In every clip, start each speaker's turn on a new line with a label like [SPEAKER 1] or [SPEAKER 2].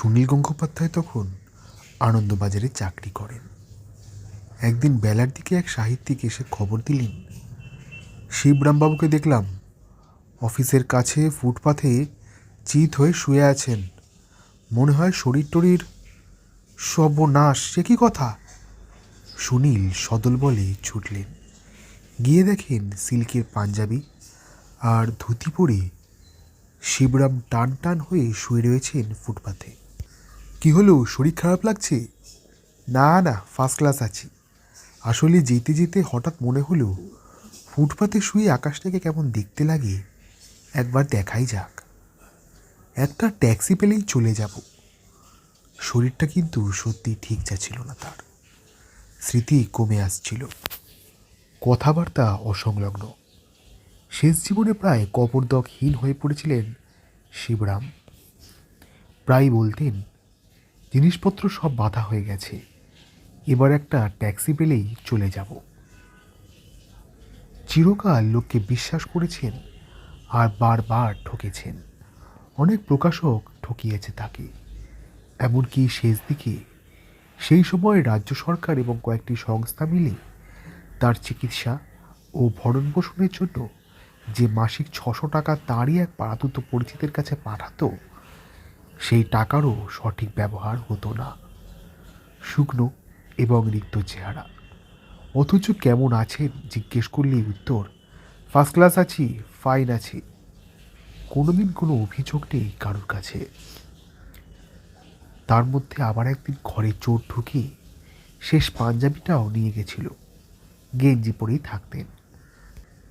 [SPEAKER 1] সুনীল গঙ্গোপাধ্যায় তখন আনন্দবাজারে চাকরি করেন। একদিন বেলার দিকে এক সাহিত্যিক এসে খবর দিলেন, শিবরামবাবুকে দেখলাম অফিসের কাছে ফুটপাথে চিত হয়ে শুয়ে আছেন। মনে হয় শরীর টরীর সর্বনাশ, সে কি কথা? সুনীল সদল বলে ছুটলেন। গিয়ে দেখেন সিল্কের পাঞ্জাবি আর ধুতি পরে শিবরাম টান টান হয়ে শুয়ে রয়েছেন ফুটপাথে কি হলো? শরীর খারাপ লাগছে? না না ফার্স্ট ক্লাস আছি। আসলে যেতে যেতে হঠাৎ মনে হলো, ফুটপাতে শুয়ে আকাশটাকে কেমন দেখতে লাগে। একবার দেখাই যাক। একটা ট্যাক্সি পেলেই চলে যাব। শরীরটা কিন্তু সত্যি ঠিক যাচ্ছিল না তার। স্মৃতি কমে আসছিল। কথাবার্তা অসংলগ্ন। শেষ জীবনে প্রায় কপরদকহীন হয়ে পড়েছিলেন শিবরাম। প্রায় বলতেন জিনিসপত্র সব বাধা হয়ে গেছে। এবার একটা ট্যাক্সি পেলেই চলে যাব। চিরকাল লোককে বিশ্বাস করেছেন আর বারবার ঠকেছেন। অনেক প্রকাশক ঠকিয়েছে তাকে। এমনকি শেষ দিকে সেই সময় রাজ্য সরকার এবং কয়েকটি সংস্থা মিলে তার চিকিৎসা ও ভরণ পোষণের জন্য যে মাসিক ছশো টাকা তারই এক পাড়াতুতো পরিচিতের কাছে পাঠাতো সেই টাকারও সঠিক ব্যবহার হতো না। শুকনো এবং রিক্ত চেহারা। অথচ কেমন আছেন? জিজ্ঞেস করলেই উত্তর ফার্স্ট ক্লাস আছি ফাইন আছি। কোনোদিন কোনো অভিযোগ নেই কারোর কাছে। তার মধ্যে আবার একদিন ঘরে চোর ঢুকে শেষ পাঞ্জাবিটাও নিয়ে গেছিল। গেঞ্জি পরেই থাকতেন।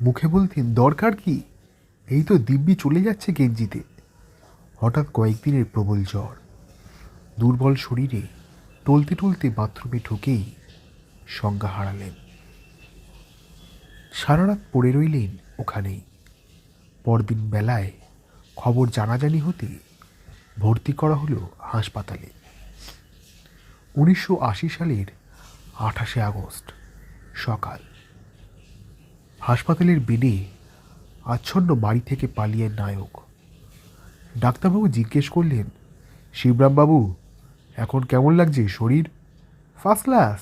[SPEAKER 1] মুখে বলতেন, দরকার কি? এই তো দিব্যি চলে যাচ্ছে গেঞ্জিতে। হঠাৎ কয়েকদিনের প্রবল জ্বর। দুর্বল শরীরে টলতে টলতে বাথরুমে ঢুকেই সংজ্ঞা হারালেন। সারা রাত পড়ে রইলেন ওখানেই পরদিন বেলায় খবর জানাজানি হতে ভর্তি করা হলো হাসপাতালে। উনিশশো আশি সালের আঠাশে আগস্ট, সকাল। হাসপাতালের বেডে আচ্ছন্ন বাড়ি থেকে পালিয়ে নায়ক ডাক্তারবাবু জিজ্ঞেস করলেন, শিবরামবাবু, এখন কেমন লাগছে শরীর? ফার্স্ট ক্লাস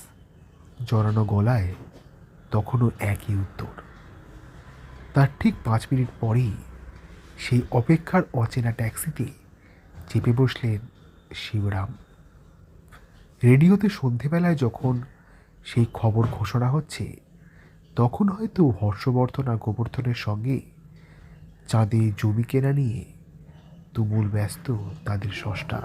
[SPEAKER 1] জড়ানো গলায় তখনও একই উত্তর। তার ঠিক পাঁচ মিনিট পরেই সেই অপেক্ষার অচেনা ট্যাক্সিতে চেপে বসলেন শিবরাম। রেডিওতে সন্ধেবেলায় যখন সেই খবর ঘোষণা হচ্ছে, তখন হয়তো হর্ষবর্ধন গোবর্ধনের সঙ্গে চাঁদে জমি কেনা নিয়ে তুমুল ব্যস্ত তাদের ষষ্ঠা।